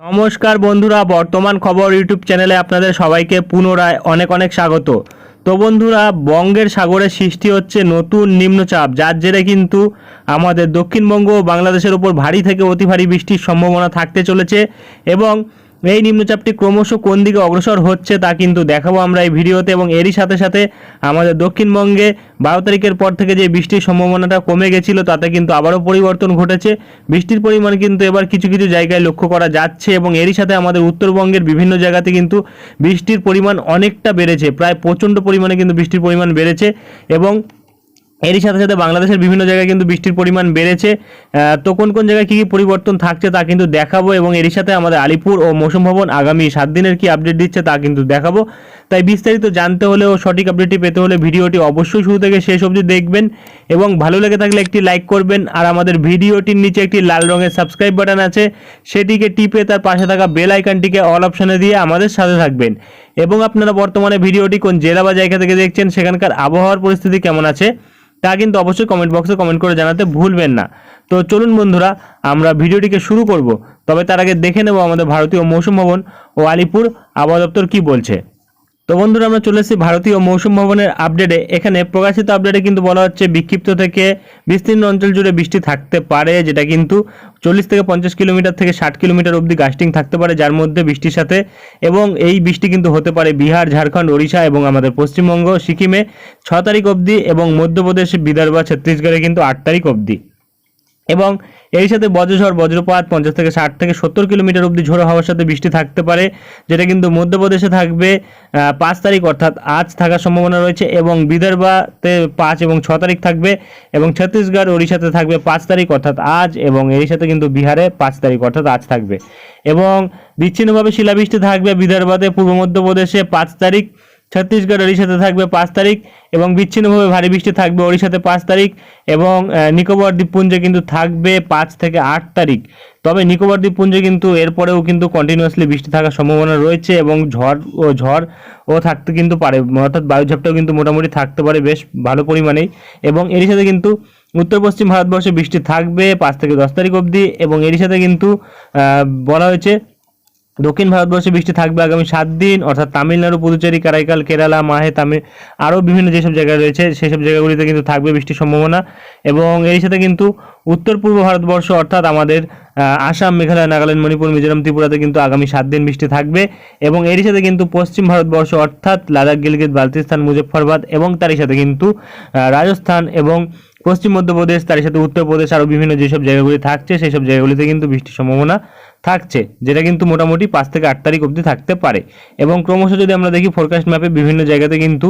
নমস্কার বন্ধুরা, বর্তমান খবর ইউটিউব চ্যানেলে আপনাদের সবাইকে পুনরায় অনেক অনেক স্বাগত। তো বন্ধুরা, বঙ্গের সাগরে সৃষ্টি হচ্ছে নতুন নিম্নচাপ, যার জেরে কিন্তু আমাদের দক্ষিণবঙ্গ ও বাংলাদেশের উপর ভারী থেকে অতি ভারী বৃষ্টির সম্ভাবনা থাকতে চলেছে এবং এই নিম্নচাপটি ক্রমশ কোন দিকে অগ্রসর হচ্ছে তা কিন্তু দেখাবো আমরা এই ভিডিওতে এবং এরই সাথে সাথে আমাদের দক্ষিণবঙ্গে বারো তারিখের পর থেকে যে বৃষ্টির সম্ভাবনাটা কমে গেছিল, তাতে কিন্তু আবারও পরিবর্তন ঘটেছে। বৃষ্টির পরিমাণ কিন্তু এবার কিছু কিছু জায়গায় লক্ষ্য করা যাচ্ছে এবং এরই সাথে আমাদের উত্তরবঙ্গের বিভিন্ন জায়গাতে কিন্তু বৃষ্টির পরিমাণ অনেকটা বেড়েছে। প্রায় প্রচণ্ড পরিমাণে কিন্তু বৃষ্টির পরিমাণ বেড়েছে এবং এরই সাথে সাথে বাংলাদেশের বিভিন্ন জায়গায় কিন্তু বৃষ্টির পরিমাণ বেড়েছে। তো কোন কোন জায়গায় কী কী পরিবর্তন থাকছে তা কিন্তু দেখাবো এবং এরই সাথে আমাদের আলিপুর ও মৌসুম ভবন আগামী সাত দিনের কি আপডেট দিচ্ছে তা কিন্তু দেখাবো। তাই বিস্তারিত জানতে হলে ও সঠিক আপডেটটি পেতে হলে ভিডিওটি অবশ্যই শুরু থেকে শেষ অবধি দেখবেন এবং ভালো লেগে থাকলে একটি লাইক করবেন। আর আমাদের ভিডিওটির নিচে একটি লাল রঙের সাবস্ক্রাইব বাটন আছে, সেটিকে টিপে তার পাশে থাকা বেল আইকনটিকে অল অপশানে দিয়ে আমাদের সাথে থাকবেন। এবং আপনারা বর্তমানে ভিডিওটি কোন জেলা বা জায়গা থেকে দেখছেন, সেখানকার আবহাওয়ার পরিস্থিতি কেমন আছে তা কিন্তু অবশ্যই কমেন্ট বক্সে কমেন্ট করে জানাতে ভুলবেন না। তো চলুন বন্ধুরা, আমরা ভিডিওটিকে শুরু করব। তবে তার আগে দেখে নেব আমাদের ভারতীয় মৌসুম ভবন ও আলিপুর আবহাওয়া দপ্তর কী বলছে। তো বন্ধুরা, আমরা চলে এসেছি ভারতীয় মৌসুম ভবনের আপডেটে। এখানে প্রকাশিত আপডেটে কিন্তু বলা হচ্ছে, বিক্ষিপ্ত থেকে বিস্তীর্ণ অঞ্চল জুড়ে বৃষ্টি থাকতে পারে, যেটা কিন্তু চল্লিশ থেকে পঞ্চাশ কিলোমিটার থেকে ষাট কিলোমিটার অবধি গাস্টিং থাকতে পারে, যার মধ্যে বৃষ্টির সাথে। এবং এই বৃষ্টি কিন্তু হতে পারে বিহার, ঝাড়খণ্ড, ওড়িশা এবং আমাদের পশ্চিমবঙ্গ, সিকিমে। ছ তারিখ অবধি এবং মধ্যপ্রদেশ, বিদর্ভ, ছত্তিশগড়ে কিন্তু আট তারিখ অবধি। এবং এর সাথে বজ্রঝড়, বজ্রপাত পঞ্চাশ থেকে ষাট থেকে সত্তর কিলোমিটার অবধি ঝোড়ো হওয়ার সাথে বৃষ্টি থাকতে পারে, যেটা কিন্তু মধ্যপ্রদেশে থাকবে পাঁচ তারিখ অর্থাৎ আজ থাকার সম্ভাবনা রয়েছে এবং বিদর্ভাতে পাঁচ এবং ছ তারিখ থাকবে এবং ছত্তিশগড়, ওড়িশাতে থাকবে পাঁচ তারিখ অর্থাৎ আজ এবং এর সাথে কিন্তু বিহারে পাঁচ তারিখ অর্থাৎ আজ থাকবে। এবং বিচ্ছিন্নভাবে শিলাবৃষ্টি থাকবে বিদর্ভাতে, পূর্ব মধ্যপ্রদেশে পাঁচ তারিখ ছত্তিশগড় ওড়িশাতে থাকবে পাঁচ তারিখ এবং বিচ্ছিন্নভাবে ভারী বৃষ্টি থাকবে ওড়িশাতে পাঁচ তারিখ এবং নিকোবর দ্বীপপুঞ্জে কিন্তু থাকবে পাঁচ থেকে আট তারিখ। তবে নিকোবর দ্বীপপুঞ্জে কিন্তু এরপরেও কিন্তু কন্টিনিউয়াসলি বৃষ্টি থাকার সম্ভাবনা রয়েছে এবং ঝড় ও ঝড় ও থাকতে কিন্তু পারে। অর্থাৎ বায়ুঝাপটাও কিন্তু মোটামুটি থাকতে পারে বেশ ভালো পরিমাণেই। এবং এরই সাথে কিন্তু উত্তর পশ্চিম ভারতবর্ষে বৃষ্টি থাকবে পাঁচ থেকে দশ তারিখ অবধি এবং এরই সাথে কিন্তু বলা হয়েছে দক্ষিণ ভারতবর্ষে বৃষ্টি থাকবে আগামী সাত দিন, অর্থাৎ তামিলনাড়ু, পুদুচেরি, কারাইকাল, কেরালা, মাহে, তামিল, আরও বিভিন্ন যেসব জায়গা রয়েছে, সেসব জায়গাগুলিতে কিন্তু থাকবে বৃষ্টির সম্ভাবনা। এবং এর সাথে কিন্তু উত্তর পূর্ব ভারতবর্ষ, অর্থাৎ আমাদের আসাম, মেঘালয়, নাগাল্যান্ড, মণিপুর, মিজোরাম, ত্রিপুরাতে কিন্তু আগামী সাত দিন বৃষ্টি থাকবে। এবং এরই সাথে কিন্তু পশ্চিম ভারতবর্ষ, অর্থাৎ লাদাখ, গিলগিত বালতিস্তান মুজফ্ফরবাদ এবং তারই সাথে কিন্তু রাজস্থান এবং পশ্চিম মধ্যপ্রদেশ তার সাথে উত্তরপ্রদেশ, আরও বিভিন্ন যেসব জায়গাগুলি থাকছে সেই সব জায়গাগুলিতে কিন্তু বৃষ্টির সম্ভাবনা থাকছে, যেটা কিন্তু মোটামুটি পাঁচ থেকে আট তারিখ অবধি থাকতে পারে। এবং ক্রমশ যদি আমরা দেখি ফোরকাস্ট ম্যাপে বিভিন্ন জায়গাতে কিন্তু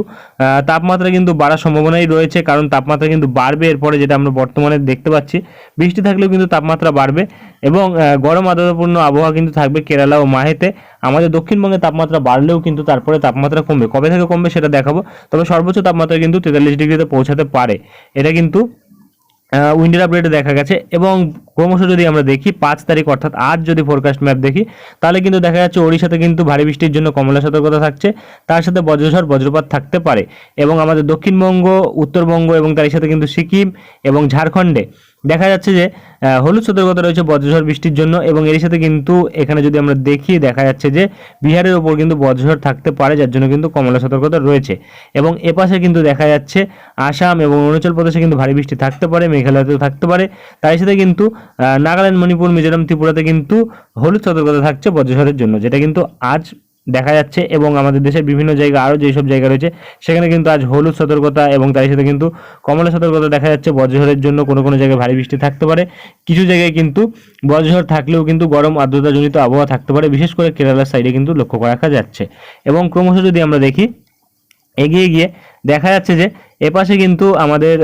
তাপমাত্রা কিন্তু বাড়ার সম্ভাবনাই রয়েছে, কারণ তাপমাত্রা কিন্তু বাড়বে এরপরে যেটা আমরা বর্তমানে দেখতে পাচ্ছি। বৃষ্টি থাকলেও কিন্তু তাপমাত্রা বাড়বে এবং গরম আর্দ্রতাপূর্ণ আবহাওয়া কিন্তু থাকবে কেরালা ও মাহেতে। আমাদের দক্ষিণবঙ্গে তাপমাত্রা বাড়লেও কিন্তু তারপরে তাপমাত্রা কমবে। কবে থেকে কমবে সেটা দেখাবো, তবে সর্বোচ্চ তাপমাত্রা কিন্তু তেতাল্লিশ ডিগ্রিতে পৌঁছাতে পারে। এটা কিন্তু উইন্ডের আপডেটে দেখা গেছে এবং ক্রমশ যদি আমরা দেখি, পাঁচ তারিখ অর্থাৎ আজ যদি ফোরকাস্ট ম্যাপ দেখি, তাহলে কিন্তু দেখা যাচ্ছে ওড়িশাতে কিন্তু ভারী বৃষ্টির জন্য কমলা সতর্কতা থাকছে। তার সাথে বজ্রঝড়, বজ্রপাত থাকতে পারে। এবং আমাদের দক্ষিণবঙ্গ, উত্তরবঙ্গ এবং তার সাথে কিন্তু সিকিম এবং ঝাড়খণ্ডে দেখা যাচ্ছে যে হলুদ সতর্কতা রয়েছে বজ্রঝড় বৃষ্টির জন্য এবং এর সাথে কিন্তু এখানে যদি আমরা দেখি, দেখা যাচ্ছে যে বিহারের ওপর কিন্তু বজ্রঝড় থাকতে পারে, যার জন্য কিন্তু কমলা সতর্কতা রয়েছে। এবং এপাশে কিন্তু দেখা যাচ্ছে আসাম এবং অরুণাচল প্রদেশে কিন্তু ভারী বৃষ্টি থাকতে পারে, মেঘালয়তেও থাকতে পারে। তার সাথে কিন্তু নাগাল্যান্ড, মণিপুর, মিজোরাম, ত্রিপুরাতে কিন্তু হলুদ সতর্কতা থাকছে বজ্রঝড়ের জন্য, যেটা কিন্তু আজ দেখা যাচ্ছে এবং আমাদের দেশের বিভিন্ন জায়গা, আরও যেসব জায়গা রয়েছে, সেখানে কিন্তু আজ হলুদ সতর্কতা এবং তার সাথে কিন্তু কমলা সতর্কতা দেখা যাচ্ছে। বজ্রঝড়ের জন্য কোনো কোনো জায়গায় ভারী বৃষ্টি থাকতে পারে। কিছু জায়গায় কিন্তু বজ্রঝড় থাকলেও কিন্তু গরম আর্দ্রতাজনিত আবহাওয়া থাকতে পারে। বিশেষ করে কেরালার সাইডে কিন্তু লক্ষ্য রাখা যাচ্ছে। এবং ক্রমশ যদি আমরা দেখি, এগিয়ে গিয়ে দেখা যাচ্ছে যে এপাশে কিন্তু আমাদের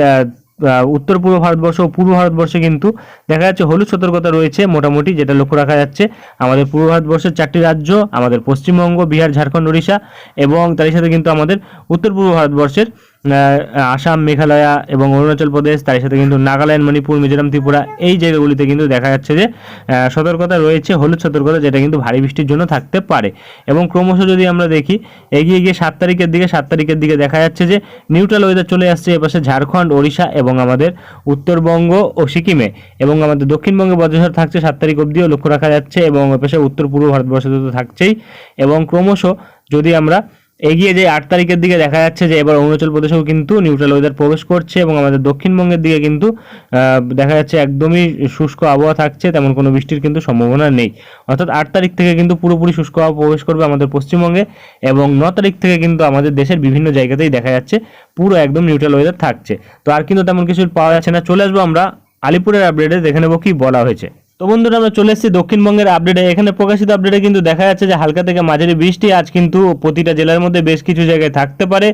উত্তর পূর্ব ভারতবর্ষ ও পূর্ব ভারতবর্ষে কিন্তু দেখা যাচ্ছে হলুদ সতর্কতা রয়েছে মোটামুটি, যেটা লক্ষ্য রাখা যাচ্ছে। আমাদের পূর্ব ভারতবর্ষের চারটি রাজ্য, আমাদের পশ্চিমবঙ্গ, বিহার, ঝাড়খণ্ড উড়িষ্যা এবং তার সাথে কিন্তু আমাদের উত্তর পূর্ব ভারতবর্ষের আসাম, মেঘালয়া এবং অরুণাচল প্রদেশ, তার সাথে কিন্তু নাগাল্যান্ড, মণিপুর, মিজোরাম, ত্রিপুরা, এই জায়গাগুলিতে কিন্তু দেখা যাচ্ছে যে সতর্কতা রয়েছে, হলুদ সতর্কতা, যেটা কিন্তু ভারী বৃষ্টির জন্য থাকতে পারে। এবং ক্রমশ যদি আমরা দেখি, এগিয়ে গিয়ে সাত তারিখের দিকে, সাত তারিখের দিকে দেখা যাচ্ছে যে, নিউট্রাল ওয়েদার চলে আসছে এপাশে ঝাড়খণ্ড, ওড়িশা এবং আমাদের উত্তরবঙ্গ ও সিকিমে। এবং আমাদের দক্ষিণবঙ্গে বজ্রঝড় থাকছে সাত তারিখ অবধিও, লক্ষ্য রাখা যাচ্ছে এবং এপাশে উত্তর পূর্ব ভারতবর্ষে তো থাকছেই। এবং ক্রমশ যদি আমরা এগিয়ে যে আট তারিখের দিকে দেখা যাচ্ছে যে এবার অরুণাচল প্রদেশেও কিন্তু নিউট্রাল ওয়েদার প্রবেশ করছে এবং আমাদের দক্ষিণবঙ্গের দিকে কিন্তু দেখা যাচ্ছে একদমই শুষ্ক আবহাওয়া থাকছে, তেমন কোনো বৃষ্টির কিন্তু সম্ভাবনা নেই। অর্থাৎ আট তারিখ থেকে কিন্তু পুরোপুরি শুষ্ক আবহাওয়া প্রবেশ করবে আমাদের পশ্চিমবঙ্গে এবং ন তারিখ থেকে কিন্তু আমাদের দেশের বিভিন্ন জায়গাতেই দেখা যাচ্ছে পুরো একদম নিউট্রাল ওয়েদার থাকছে। তো আর কিন্তু তেমন কিছু পাওয়া যাচ্ছে না। চলে আসব আমরা আলিপুরের আপডেটে দেখে নেব কি বলা হয়েছে। তো বন্ধুরা, আমরা চলে এসেছি দক্ষিণবঙ্গের আপডেটে এখানে প্রকাশিত আপডেটে কিন্তু দেখা যাচ্ছে যে হালকা থেকে মাঝারি বৃষ্টি আজ কিন্তু প্রতিটা জেলার মধ্যে বেশ কিছু জায়গায় থাকতে পারে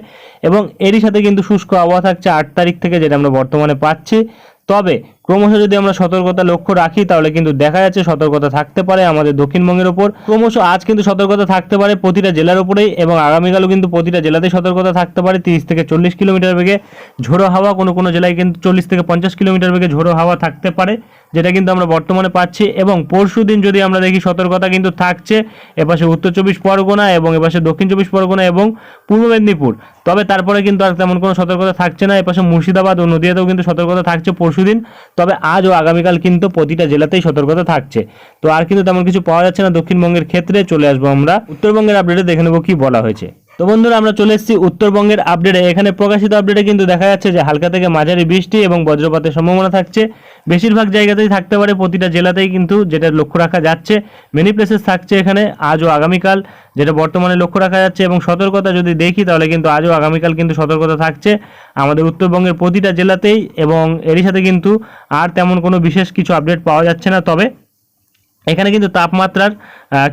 এবং এরই সাথে কিন্তু শুষ্ক আবহাওয়া থাকছে আট তারিখ থেকে, যেটা আমরা বর্তমানে পাচ্ছি। তবে ক্রমশ যদি আমরা সতর্কতা লক্ষ্য রাখি, তাহলে কিন্তু দেখা যাচ্ছে সতর্কতা থাকতে পারে আমাদের দক্ষিণবঙ্গের ওপর। ক্রমশ আজ কিন্তু সতর্কতা থাকতে পারে প্রতিটা জেলার উপরেই এবং আগামীকালও কিন্তু প্রতিটা জেলাতেই সতর্কতা থাকতে পারে। তিরিশ থেকে চল্লিশ কিলোমিটার বেগে ঝোড়ো হাওয়া, কোনো কোনো জেলায় কিন্তু চল্লিশ থেকে পঞ্চাশ কিলোমিটার বেগে ঝোড়ো হাওয়া থাকতে পারে, যেটা কিন্তু আমরা বর্তমানে পাচ্ছি। এবং পরশু দিন যদি আমরা দেখি সতর্কতা কিন্তু থাকছে, এপাশে উত্তর চব্বিশ পরগনা এবং এপাশে দক্ষিণ চব্বিশ পরগনা এবং পূর্ব মেদিনীপুর। তবে তারপরে কিন্তু আর তেমন কোনো সতর্কতা থাকছে না, এপাশে মুর্শিদাবাদ ও নদিয়াতেও কিন্তু সতর্কতা থাকছে পরশু দিন। তবে আজ ও আগামীকাল কিন্তু প্রতিটা জেলাতেই সতর্কতা থাকছে। তো আর কিন্তু তেমন কিছু পাওয়া যাচ্ছে না দক্ষিণবঙ্গের ক্ষেত্রে। চলে আসব আমরা। উত্তরবঙ্গের আপডেটে দেখে নেব কি বলা হয়েছে। তো বন্ধুরা, আমরা চলে এসেছি উত্তরবঙ্গের আপডেটে এখানে প্রকাশিত আপডেটে কিন্তু দেখা যাচ্ছে যে হালকা থেকে মাঝারি বৃষ্টি এবং বজ্রপাতের সম্ভাবনা থাকছে। বেশিরভাগ জায়গাতেই থাকতে পারে, প্রতিটা জেলাতেই কিন্তু যেটা লক্ষ্য রাখা যাচ্ছে। মেনি প্লেসেস থাকছে এখানে আজ ও আগামীকাল যেটা বর্তমানে লক্ষ্য রাখা যাচ্ছে এবং সতর্কতা যদি দেখি তাহলে কিন্তু আজও আগামীকাল কিন্তু সতর্কতা থাকছে। আমাদের উত্তরবঙ্গের প্রতিটা জেলাতেই এবং এরই সাথে কিন্তু আর তেমন কোনো বিশেষ কিছু আপডেট পাওয়া যাচ্ছে না। তবে এখানে কিন্তু তাপমাত্রার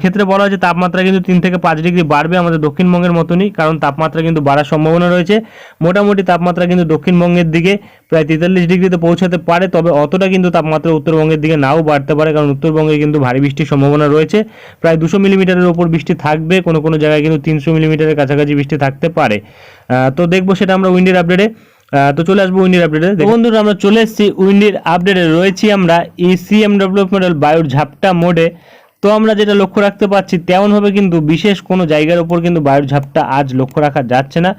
ক্ষেত্রে বলা হয়েছে তাপমাত্রা কিন্তু তিন থেকে পাঁচ ডিগ্রি বাড়বে আমাদের দক্ষিণবঙ্গের মতনই, কারণ তাপমাত্রা কিন্তু বাড়ার সম্ভাবনা রয়েছে। মোটামুটি তাপমাত্রা কিন্তু দক্ষিণবঙ্গের দিকে প্রায় তেতাল্লিশ ডিগ্রিতে পৌঁছাতে পারে, তবে অতটা কিন্তু তাপমাত্রা উত্তরবঙ্গের দিকে নাও বাড়তে পারে, কারণ উত্তরবঙ্গে কিন্তু ভারী বৃষ্টির সম্ভাবনা রয়েছে। প্রায় দুশো মিলিমিটারের ওপর বৃষ্টি থাকবে, কোনো কোনো জায়গায় কিন্তু তিনশো মিলিমিটারের কাছাকাছি বৃষ্টি থাকতে পারে। তো দেখব সেটা আমরা উইন্ডের আপডেটে। তো চলে আসব উইন্ডির আপডেটে বন্ধুরা, আমরা চলে এসেছি উইন্ডির আপডেটে রয়েছি আমরা ইসিএম ডেভেলপ মডেল বায়ুর ঝাপটা মোডে তো আমরা যেটা লক্ষ্য রাখতে পারছি তেমনভাবে কিন্তু বিশেষ কোনো জায়গার ওপর কিন্তু বায়ুর ঝাপটা আজ লক্ষ্য রাখা যাচ্ছে না।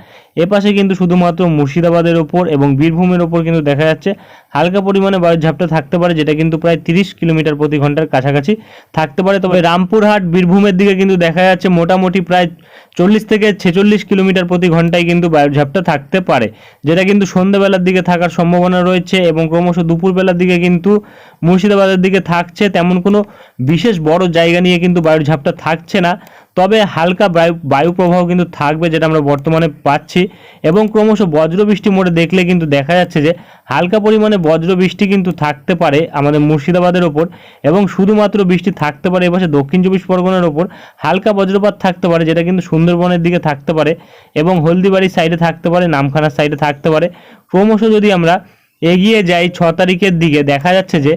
এপাশে কিন্তু শুধুমাত্র মুর্শিদাবাদের ওপর এবং বীরভূমের ওপর কিন্তু দেখা যাচ্ছে, হালকা পরিমাণে বায়ুর ঝাপটা থাকতে পারে, যেটা কিন্তু প্রায় তিরিশ কিলোমিটার প্রতি ঘণ্টার কাছাকাছি থাকতে পারে। তবে রামপুরহাট, বীরভূমের দিকে কিন্তু দেখা যাচ্ছে মোটামুটি প্রায় চল্লিশ থেকে ছেচল্লিশ কিলোমিটার প্রতি ঘন্টায় কিন্তু বায়ুর ঝাপটা থাকতে পারে, যেটা কিন্তু সন্ধ্যাবেলার দিকে থাকার সম্ভাবনা রয়েছে এবং ক্রমশ দুপুরবেলার দিকে কিন্তু মুর্শিদাবাদের দিকে থাকছে। তেমন কোনো বিশেষ বড় জায়গা নিয়ে কিন্তু বায়ুর ঝাপটা থাকছে না। তবে হালকা বায়ু বায়ু প্রবাহ কিন্তু থাকবে যেটা আমরা বর্তমানে পাচ্ছি। এবং ক্রমশ বজ্রবৃষ্টি মোড়ে দেখলে কিন্তু দেখা যাচ্ছে যে হালকা পরিমাণে বজ্রবৃষ্টি কিন্তু থাকতে পারে আমাদের মুর্শিদাবাদের ওপর। এবং শুধুমাত্র বৃষ্টি থাকতে পারে এপাশে দক্ষিণ চব্বিশ পরগনার ওপর। হালকা বজ্রপাত থাকতে পারে যেটা কিন্তু সুন্দরবনের দিকে থাকতে পারে। এবং হলদিবাড়ির সাইডে থাকতে পারে, নামখানার সাইডে থাকতে পারে। ক্রমশ যদি আমরা এগিয়ে যাই ছ তারিখের দিকে। দেখা যাচ্ছে যে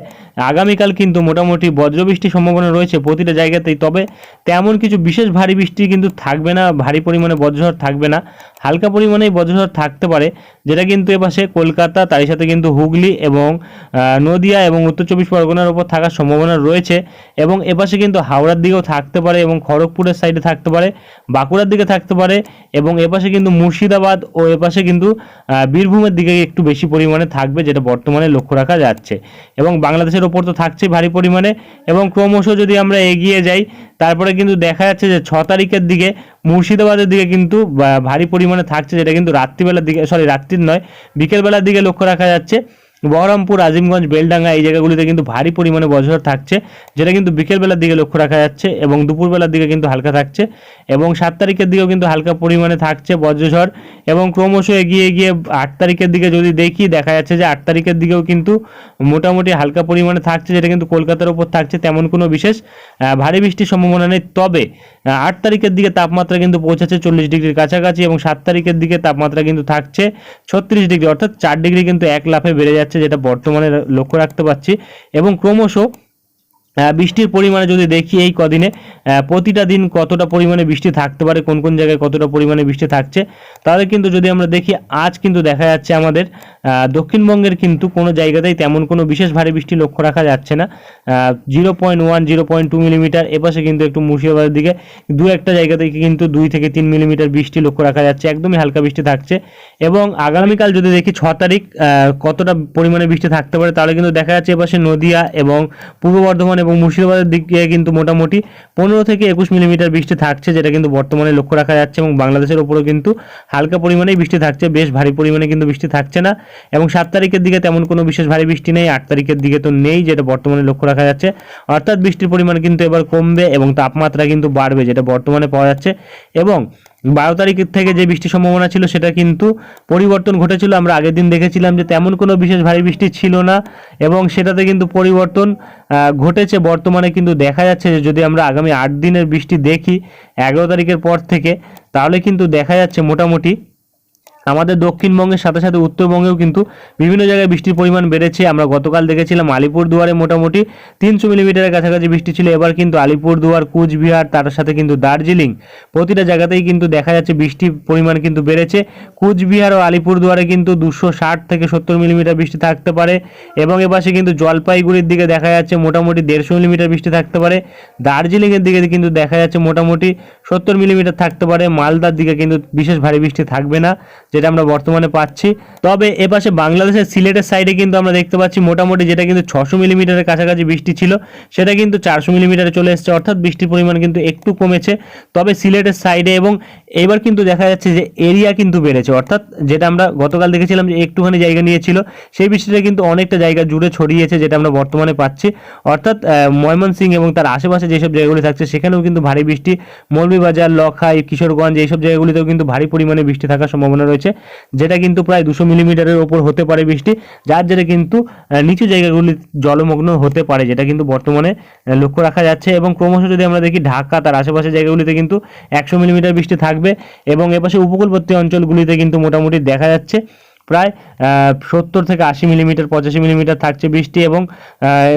আগামীকাল কিন্তু মোটামুটি বজ্রবৃষ্টির সম্ভাবনা রয়েছে প্রতিটা জায়গাতেই। তবে তেমন কিছু বিশেষ ভারী বৃষ্টি কিন্তু থাকবে না, ভারী পরিমাণে বজ্রঝড় থাকবে না। হালকা পরিমাণেই বজ্রঝড় থাকতে পারে, যেটা কিন্তু এপাশে কলকাতা, তারই সাথে কিন্তু হুগলি এবং নদিয়া এবং উত্তর চব্বিশ পরগনার উপর থাকার সম্ভাবনা রয়েছে এবং এপাশে কিন্তু হাওড়ার দিকেও থাকতে পারে এবং খড়গপুরের সাইডে থাকতে পারে, বাঁকুড়ার দিকে থাকতে পারে এবং এপাশে কিন্তু মুর্শিদাবাদ ও এপাশে কিন্তু বীরভূমের দিকে একটু বেশি পরিমাণে থাকবে যেটা বর্তমানে লক্ষ্য রাখা যাচ্ছে এবং বাংলাদেশের ওপর তো থাকছে ভারী পরিমাণে এবং ক্রমশ যদি আমরা এগিয়ে যাই তারপরে কিন্তু দেখা যাচ্ছে যে ছ তারিখের দিকে মুর্শিদাবাদের দিকে কিন্তু ভারী পরিমাণে থাকছে, যেটা কিন্তু রাত্রিবেলার দিকে সরি রাত্রির নয়, বিকেলবেলার দিকে লক্ষ্য রাখা যাচ্ছে। বহরমপুর, আজিমগঞ্জ, বেলডাঙ্গা এই জায়গাগুলিতে কিন্তু ভারী পরিমাণে বজ্রঝড় থাকছে, যেটা কিন্তু বিকেলবেলার দিকে লক্ষ্য রাখা যাচ্ছে এবং দুপুরবেলার দিকে কিন্তু হালকা থাকছে এবং সাত তারিখের দিকেও কিন্তু হালকা পরিমাণে থাকছে বজ্রঝড় এবং ক্রমশ এগিয়ে গিয়ে আট তারিখের দিকে যদি দেখি, দেখা যাচ্ছে যে আট তারিখের দিকেও কিন্তু মোটামুটি হালকা পরিমাণে থাকছে, যেটা কিন্তু কলকাতার উপর থাকছে তেমন কোনো বিশেষ ভারী বৃষ্টির সম্ভাবনা নেই। তবে আট তারিখের দিকে তাপমাত্রা কিন্তু পৌঁছাচ্ছে চল্লিশ ডিগ্রির কাছাকাছি এবং সাত তারিখের দিকে তাপমাত্রা কিন্তু থাকছে ছত্রিশ ডিগ্রি, অর্থাৎ চার ডিগ্রি কিন্তু এক লাফে বেড়ে যাচ্ছে। যেটা বর্তমানে লক্ষ্য রাখতে পারছি এবং ক্রমশ বৃষ্টির পরিমাণে যদি দেখি এই কদিনে প্রতিটা দিন কতটা পরিমাণে বৃষ্টি থাকতে পারে, কোন কোন জায়গায় কতটা পরিমাণে বৃষ্টি থাকছে, তাহলে কিন্তু যদি আমরা দেখি, আজ কিন্তু দেখা যাচ্ছে আমাদের দক্ষিণবঙ্গের কিন্তু কোনো জায়গাতেই তেমন কোনো বিশেষ ভারী বৃষ্টি লক্ষ্য রাখা যাচ্ছে না। Zero point one zero point two millimetre এপাশে কিন্তু একটু মুর্শিদাবাদের দিকে দু একটা জায়গা থেকে কিন্তু দুই থেকে তিন মিলিমিটার বৃষ্টি লক্ষ্য রাখা যাচ্ছে, একদমই হালকা বৃষ্টি থাকছে। এবং আগামীকাল যদি দেখি ছ তারিখ কতটা পরিমাণে বৃষ্টি থাকতে পারে, তাহলে কিন্তু দেখা যাচ্ছে এপাশে নদিয়া এবং পূর্ব বর্ধমান এবং মুর্শিদাবাদের দিকে কিন্তু মোটামুটি পনেরো থেকে একুশ মিলিমিটার বৃষ্টি থাকছে, যেটা কিন্তু বর্তমানে লক্ষ্য রাখা যাচ্ছে এবং বাংলাদেশের উপরেও কিন্তু হালকা পরিমাণেই বৃষ্টি থাকছে, বেশ ভারী পরিমাণে কিন্তু বৃষ্টি থাকছে না। এবং সাত তারিখের দিকে তেমন কোনো বিশেষ ভারী বৃষ্টি নেই, আট তারিখের দিকে তো নেই, যেটা বর্তমানে লক্ষ্য রাখা যাচ্ছে। অর্থাৎ বৃষ্টির পরিমাণ কিন্তু এবার কমবে এবং তাপমাত্রা কিন্তু বাড়বে, যেটা বর্তমানে পাওয়া যাচ্ছে। এবং বারো তারিখের থেকে যে বৃষ্টির সম্ভাবনা ছিল, সেটা কিন্তু পরিবর্তন ঘটেছিল। আমরা আগের দিন দেখেছিলাম যে তেমন কোনো বিশেষ ভারী বৃষ্টি ছিল না এবং সেটাতে কিন্তু পরিবর্তন ঘটেছে। বর্তমানে কিন্তু দেখা যাচ্ছে যে যদি আমরা আগামী আট দিনের বৃষ্টি দেখি, এগারো তারিখের পর থেকে, তাহলে কিন্তু দেখা যাচ্ছে মোটামুটি আমাদের দক্ষিণবঙ্গের সাথে সাথে উত্তরবঙ্গেও কিন্তু বিভিন্ন জায়গায় বৃষ্টির পরিমাণ বেড়েছে। আমরা গতকাল দেখেছিলাম আলিপুরদুয়ারে মোটামুটি তিনশো মিলিমিটারের কাছাকাছি বৃষ্টি ছিল। এবার কিন্তু আলিপুরদুয়ার, কুচবিহার, তার সাথে কিন্তু দার্জিলিং প্রতিটা জায়গাতেই কিন্তু দেখা যাচ্ছে বৃষ্টির পরিমাণ কিন্তু বেড়েছে। কুচবিহার ও আলিপুরদুয়ারে কিন্তু দুশো ষাট থেকে সত্তর মিলিমিটার বৃষ্টি থাকতে পারে এবং এপাশে কিন্তু জলপাইগুড়ির দিকে দেখা যাচ্ছে মোটামুটি দেড়শো মিলিমিটার বৃষ্টি থাকতে পারে। দার্জিলিংয়ের দিকে কিন্তু দেখা যাচ্ছে মোটামুটি সত্তর মিলিমিটার থাকতে পারে। মালদার দিকে কিন্তু বিশেষ ভারী বৃষ্টি থাকবে না। যেটা আমরা বর্তমানে পাচ্ছি। তবে এপাশে বাংলাদেশের সিলেটের সাইডে কিন্তু আমরা দেখতে পাচ্ছি মোটামুটি যেটা কিন্তু ছশো মিলিমিটারের কাছাকাছি বৃষ্টি ছিল, সেটা কিন্তু চারশো মিলিমিটারে চলে এসছে। অর্থাৎ বৃষ্টির পরিমাণ কিন্তু একটু কমেছে। তবে সিলেটের সাইডে এবং এবার কিন্তু দেখা যাচ্ছে যে এরিয়া কিন্তু বেড়েছে। অর্থাৎ যেটা আমরা গতকাল দেখেছিলাম যে একটুখানি জায়গা নিয়েছিল, সেই বৃষ্টিটা কিন্তু অনেকটা জায়গা জুড়ে ছড়িয়েছে যেটা আমরা বর্তমানে পাচ্ছি। অর্থাৎ ময়মনসিংহ এবং তার আশেপাশে যেসব জায়গাগুলি থাকছে, সেখানেও কিন্তু ভারী বৃষ্টি। মৌলভীবাজার, লখাই, কিশোরগঞ্জ এইসব জায়গাগুলিতেও কিন্তু ভারী পরিমাণে বৃষ্টি থাকার সম্ভাবনা রয়েছে, যেটা কিন্তু প্রায় দুশো মিলিমিটারের ওপর হতে পারে বৃষ্টি। যার জেরে কিন্তু নিচু জায়গাগুলি জলমগ্ন হতে পারে, যেটা কিন্তু বর্তমানে লক্ষ্য রাখা যাচ্ছে। এবং ক্রমশ যদি আমরা দেখি ঢাকা, তার আশেপাশের জায়গাগুলিতে কিন্তু একশো মিলিমিটার বৃষ্টি থাকবে। এবং এপাশে উপকূলবর্তী অঞ্চলগুলিতে কিন্তু মোটামুটি দেখা যাচ্ছে। প্রায় সত্তর থেকে আশি মিলিমিটার, পঁচাশি মিলিমিটার থাকছে বৃষ্টি এবং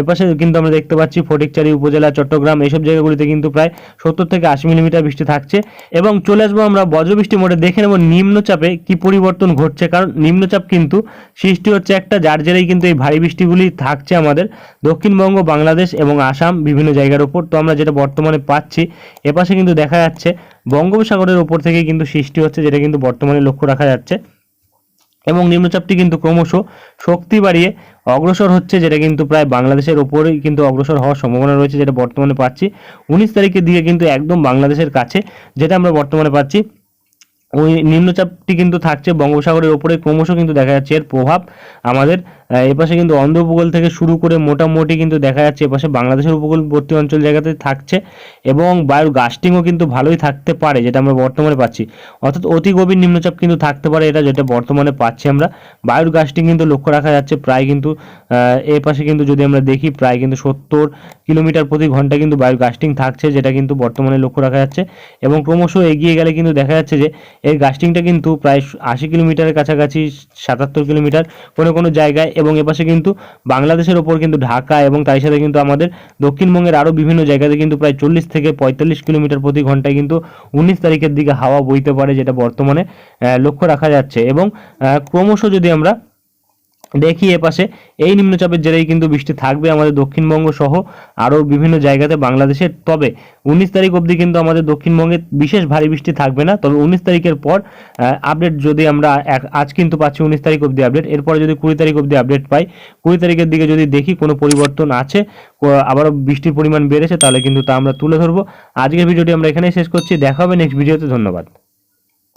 এপাশে কিন্তু আমরা দেখতে পাচ্ছি ফটিকচারি, উপজেলা, চট্টগ্রাম এইসব জায়গাগুলিতে কিন্তু প্রায় সত্তর থেকে আশি মিলিমিটার বৃষ্টি থাকছে। এবং চলে আসব আমরা বজ্রবৃষ্টি মোডে। দেখে নেব নিম্নচাপে কি পরিবর্তন ঘটছে, কারণ নিম্নচাপ কিন্তু সৃষ্টি হচ্ছে একটা যার জেরেই কিন্তু এই ভারী বৃষ্টিগুলি থাকছে আমাদের দক্ষিণবঙ্গ, বাংলাদেশ এবং আসাম বিভিন্ন জায়গার উপর। তো আমরা যেটা বর্তমানে পাচ্ছি এপাশে কিন্তু দেখা যাচ্ছে বঙ্গোপসাগরের উপর থেকে কিন্তু সৃষ্টি হচ্ছে, যেটা কিন্তু বর্তমানে লক্ষ্য রাখা যাচ্ছে। এবং নিম্নচাপটি কিন্তু ক্রমশ শক্তি বাড়িয়ে অগ্রসর হচ্ছে, যেটা কিন্তু প্রায় বাংলাদেশের ওপরেই কিন্তু অগ্রসর হওয়ার সম্ভাবনা রয়েছে, যেটা বর্তমানে পাচ্ছি। উনিশ তারিখের দিকে কিন্তু একদম বাংলাদেশের কাছে, যেটা আমরা বর্তমানে পাচ্ছি, ওই নিম্নচাপটি কিন্তু থাকছে বঙ্গোপসাগরের ওপরে ক্রমশ কিন্তু দেখা যাচ্ছে এর প্রভাব আমাদের এপাশে কিন্তু অন্ধ্র উপকূল থেকে শুরু করে মোটামুটি কিন্তু দেখা যাচ্ছে এপাশে বাংলাদেশের উপকূলবর্তী অঞ্চল জায়গাতে থাকছে এবং বায়ুর গাস্টিংও কিন্তু ভালোই থাকতে পারে, যেটা আমরা বর্তমানে পাচ্ছি। অর্থাৎ অতি গভীর নিম্নচাপ কিন্তু থাকতে পারে এটা যেটা বর্তমানে পাচ্ছি আমরা। বায়ুর গাস্টিং কিন্তু লক্ষ্য রাখা যাচ্ছে প্রায় কিন্তু এ পাশে কিন্তু যদি আমরা দেখি প্রায় কিন্তু সত্তর কিলোমিটার প্রতি ঘণ্টা কিন্তু বায়ুর গাস্টিং থাকছে, যেটা কিন্তু বর্তমানে লক্ষ্য রাখা যাচ্ছে। এবং ক্রমশ এগিয়ে গেলে কিন্তু দেখা যাচ্ছে যে এর গাস্টিংটা কিন্তু প্রায় আশি কিলোমিটারের কাছাকাছি, সাতাত্তর কিলোমিটার কোনো কোনো জায়গায় এবং এপাশে কিন্তু বাংলাদেশের ওপর কিন্তু ঢাকা এবং তাই সাথে কিন্তু আমাদের দক্ষিণবঙ্গের আরও বিভিন্ন জায়গাতে কিন্তু প্রায় চল্লিশ থেকে পঁয়তাল্লিশ কিলোমিটার প্রতি ঘন্টায় কিন্তু উনিশ তারিখের দিকে হাওয়া বইতে পারে, যেটা বর্তমানে লক্ষ্য রাখা যাচ্ছে। এবং ক্রমশ যদি আমরা দেখি এপাশে এই নিম্নচাপের জেরেই কিন্তু বৃষ্টি থাকবে আমাদের দক্ষিণবঙ্গ সহ আরও বিভিন্ন জায়গাতে বাংলাদেশের তবে উনিশ তারিখ অবধি কিন্তু আমাদের দক্ষিণবঙ্গে বিশেষ ভারী বৃষ্টি থাকবে না। তবে উনিশ তারিখের পর আপডেট যদি আমরা আজ কিন্তু পাচ্ছি উনিশ তারিখ অবধি আপডেট এরপরে যদি কুড়ি তারিখ অবধি আপডেট পাই, কুড়ি তারিখের দিকে যদি দেখি কোনো পরিবর্তন আছে আবারও বৃষ্টির পরিমাণ বেড়েছে, তাহলে কিন্তু তা আমরা তুলে ধরবো। আজকের ভিডিওটি আমরা এখানেই শেষ করছি। দেখা হবে নেক্সট ভিডিওতে ধন্যবাদ।